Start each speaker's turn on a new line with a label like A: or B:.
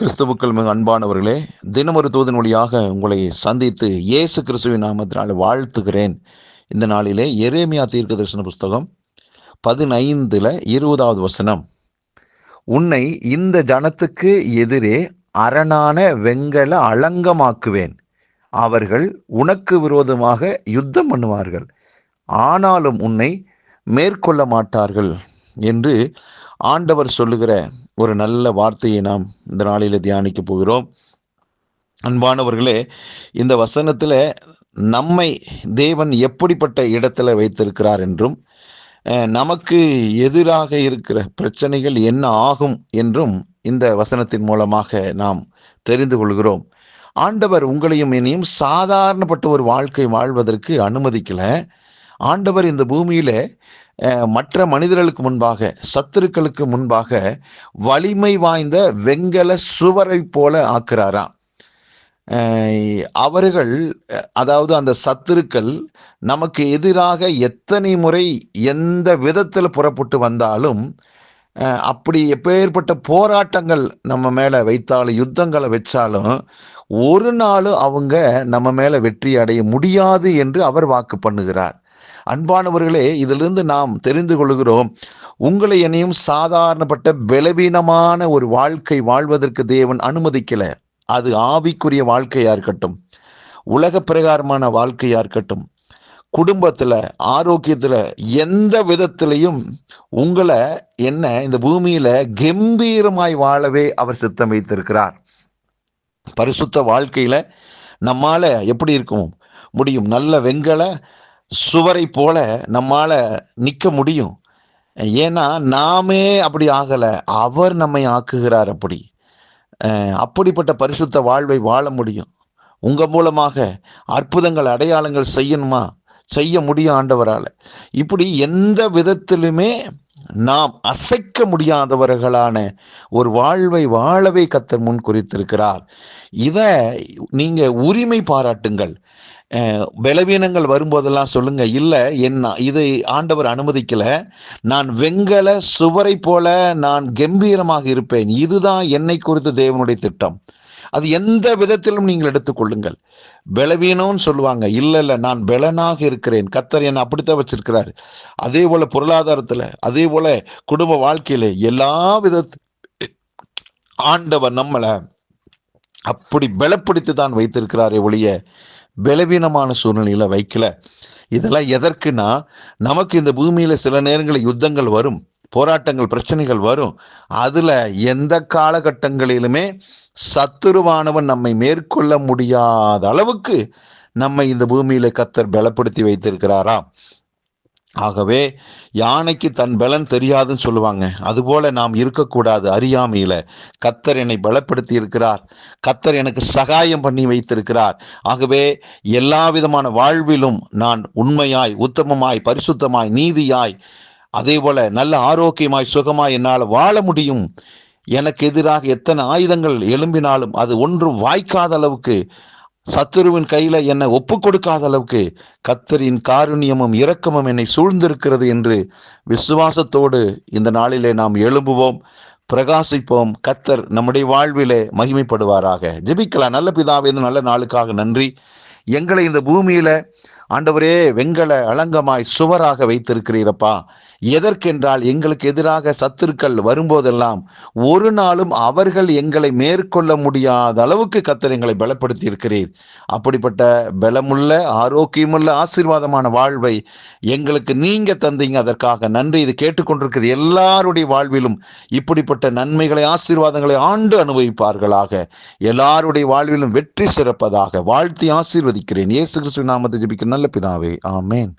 A: கிறிஸ்துவுக்கள் மிக அன்பானவர்களே தினமொரு தூதன் வழியாக உங்களை சந்தித்து இயேசு கிறிஸ்துவின் நாமத்தினால் வாழ்த்துகிறேன். இந்த நாளிலே எரேமியா தீர்க்க தரிசன புஸ்தகம் பதினைந்தில் இருபதாவது வசனம். உன்னை இந்த ஜனத்துக்கு எதிரே அரணான வெங்கல அலங்கமாக்குவேன். அவர்கள் உனக்கு விரோதமாக யுத்தம் பண்ணுவார்கள். ஆனாலும் உன்னை மேற்கொள்ள மாட்டார்கள் என்று ஆண்டவர் சொல்லுகிற ஒரு நல்ல வார்த்தையை நாம் இந்த நாளில் தியானிக்க போகிறோம். அன்பானவர்களே இந்த வசனத்தில் நம்மை தேவன் எப்படிப்பட்ட இடத்துல வைத்திருக்கிறார் என்றும் நமக்கு எதிராக இருக்கிற பிரச்சனைகள் என்ன ஆகும் என்றும் இந்த வசனத்தின் மூலமாக நாம் தெரிந்து கொள்கிறோம். ஆண்டவர் உங்களையும் என்னையும் சாதாரணப்பட்ட ஒரு வாழ்க்கை வாழ்வதற்கு அனுமதிக்கலை. ஆண்டவர் இந்த பூமியில் மற்ற மனிதர்களுக்கு முன்பாக சத்துருக்களுக்கு முன்பாக வலிமை வாய்ந்த வெங்கல சுவரை போல ஆக்குறாராம். அவர்கள் அதாவது அந்த சத்துருக்கள் நமக்கு எதிராக எத்தனை முறை எந்த விதத்தில் புறப்பட்டு வந்தாலும் அப்படி எப்பேற்பட்ட போராட்டங்கள் நம்ம மேலே வைத்தாலும் யுத்தங்களை வச்சாலும் ஒரு நாள் அவங்க நம்ம மேலே வெற்றி அடைய முடியாது என்று அவர் வாக்கு பண்ணுகிறார். அன்பானவர்களே இதிலிருந்து நாம் தெரிந்து கொள்கிறோம் உங்களை என்னையும் சாதாரணப்பட்ட பலவீனமான ஒரு வாழ்க்கை வாழ்வதற்கு தேவன் அனுமதிக்கல. அது ஆவிக்குரிய வாழ்க்கையாக இருக்கட்டும் உலக பிரகாரமான வாழ்க்கையாக இருக்கட்டும் குடும்பத்தில் ஆரோக்கியத்தில் எந்த விதத்திலையும் உங்களை என்ன இந்த பூமியில் கம்பீரமாய் வாழவே அவர் சித்தம் வைத்திருக்கிறார் பரிசுத்த வாழ்க்கையில் நம்மால் எப்படி இருக்கும் முடியும்? நல்ல வெங்கல சுவரை போல நம்மால நிற்க முடியும். ஏன்னா நாமே அப்படி ஆகலை. அவர் நம்மை ஆக்குகிறார் அப்படி. அப்படிப்பட்ட பரிசுத்த வாழ்வை வாழ முடியும். உங்க மூலமாக அற்புதங்கள் அடையாளங்கள் செய்யணுமா? செய்ய முடியும் ஆண்டவரால். இப்படி எந்த விதத்திலுமே நாம் அசைக்க முடியாதவர்களான ஒரு வாழ்வை வாழவே கத்தர் முன் குறித்திருக்கிறார். இதை நீங்கள் உரிமை பாராட்டுங்கள். பலவீனங்கள் வரும்போதெல்லாம் சொல்லுங்க இல்லை என்ன இதை ஆண்டவர் அனுமதிக்கல. நான் வெங்கல சுவரை போல நான் கம்பீரமாக இருப்பேன். இதுதான் என்னை குறித்து தேவனுடைய திட்டம். அது எந்த விதத்திலும் நீங்கள் எடுத்துக்கொள்ளுங்கள் பலவீனம்னு சொல்லுவாங்க இல்லை இல்லை நான் பலனாக இருக்கிறேன். கத்தர் என்னை அப்படித்தான் வச்சிருக்கிறார். அதே போல பொருளாதாரத்தில் அதே போல குடும்ப வாழ்க்கையில எல்லா விதத்து ஆண்டவர் நம்மளை அப்படி பலப்படுத்தி தான் வைத்திருக்கிறாரே ஒழிய பலவீனமான சூழ்நிலையில் வைக்கல. இதெல்லாம் எதற்குன்னா நமக்கு இந்த பூமியில் சில நேரங்களில் யுத்தங்கள் வரும் போராட்டங்கள் பிரச்சனைகள் வரும். அதில் எந்த காலகட்டங்களிலுமே சத்துருவானவன் நம்மை மேற்கொள்ள முடியாத அளவுக்கு நம்மை இந்த பூமியில் கத்தர் பலப்படுத்தி வைத்திருக்கிறாராம். ஆகவே யானைக்கு தன் பலன் தெரியாதுன்னு சொல்லுவாங்க. அதுபோல நாம் இருக்கக்கூடாது அறியாமையில். கத்தர் என்னை பலப்படுத்தி இருக்கிறார் கத்தர் எனக்கு சகாயம் பண்ணி வைத்திருக்கிறார். ஆகவே எல்லா விதமான வாழ்விலும் நான் உண்மையாய் உத்தமமாய் பரிசுத்தமாய் நீதியாய் அதே போல நல்ல ஆரோக்கியமாய் சுகமாய் என்னால் வாழ முடியும். எனக்கு எதிராக எத்தனை ஆயுதங்கள் எழும்பினாலும் அது ஒன்றும் வாய்க்காத அளவுக்கு சத்துருவின் கையில் என்னை ஒப்பு கொடுக்காத அளவுக்கு கத்தரின் காருண்யமும் இரக்கமும் என்னை சூழ்ந்திருக்கிறது என்று விசுவாசத்தோடு இந்த நாளிலே நாம் எழும்புவோம் பிரகாசிப்போம். கத்தர் நம்முடைய வாழ்விலே மகிமைப்படுவாராக. ஜெபிக்கலாம். நல்ல பிதாவே இந்த நல்ல நாளுக்காக நன்றி. எங்களை இந்த பூமியில் ஆண்டவரே வெங்கல அலங்கமாய் சுவராக வைத்திருக்கிறீரப்பா. எதற்கென்றால் எங்களுக்கு எதிராக சத்துருக்கள் வரும்போதெல்லாம் ஒரு நாளும் அவர்கள் எங்களை மேற்கொள்ள முடியாத அளவுக்கு கத்தர் எங்களை பலப்படுத்தி இருக்கிறீர் அப்படிப்பட்ட பலமுள்ள ஆரோக்கியமுள்ள ஆசீர்வாதமான வாழ்வை எங்களுக்கு நீங்க தந்தீங்க. அதற்காக நன்றி. இது கேட்டுக்கொண்டிருக்கிற எல்லாருடைய வாழ்விலும் இப்படிப்பட்ட நன்மைகளை ஆசீர்வாதங்களை ஆண்டு அனுபவிப்பார்களாக. எல்லாருடைய வாழ்விலும் வெற்றி சிறப்பதாக வாழ்த்தி ஆசீர்வதிக்கிறேன். இயேசு கிறிஸ்துவின் நாமத்தை ஜபிக்கிறேன் நல்ல பிதாவே. ஆமேன்.